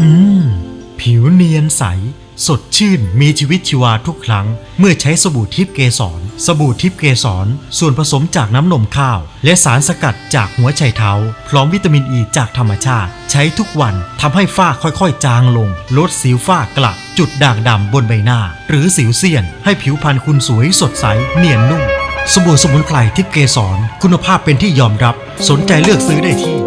อืม ผิวเนียนใส สดชื่นมีชีวิตชีวาทุกครั้ง เมื่อใช้สบู่ทิพย์เกสร สบู่ทิพย์เกสร ส่วนผสมจากน้ำนมข้าว และสารสกัดจากหัวไชเท้า พร้อมวิตามินอ e ีจากธรรมชาติ ใช้ทุกวันทำให้ฝ้าค่อยๆ จางลง ลดสิวฝ้ากระจุดด่างดำบนใบหน้า หรือสิวเซียน ให้ผิวพรรณคุณสวยสดใสเนียนนุ่มสบู่สมุนไพรทิพย์เกสรคุณภาพเป็นที่ยอมรับ สนใจเลือกซื้อได้ที่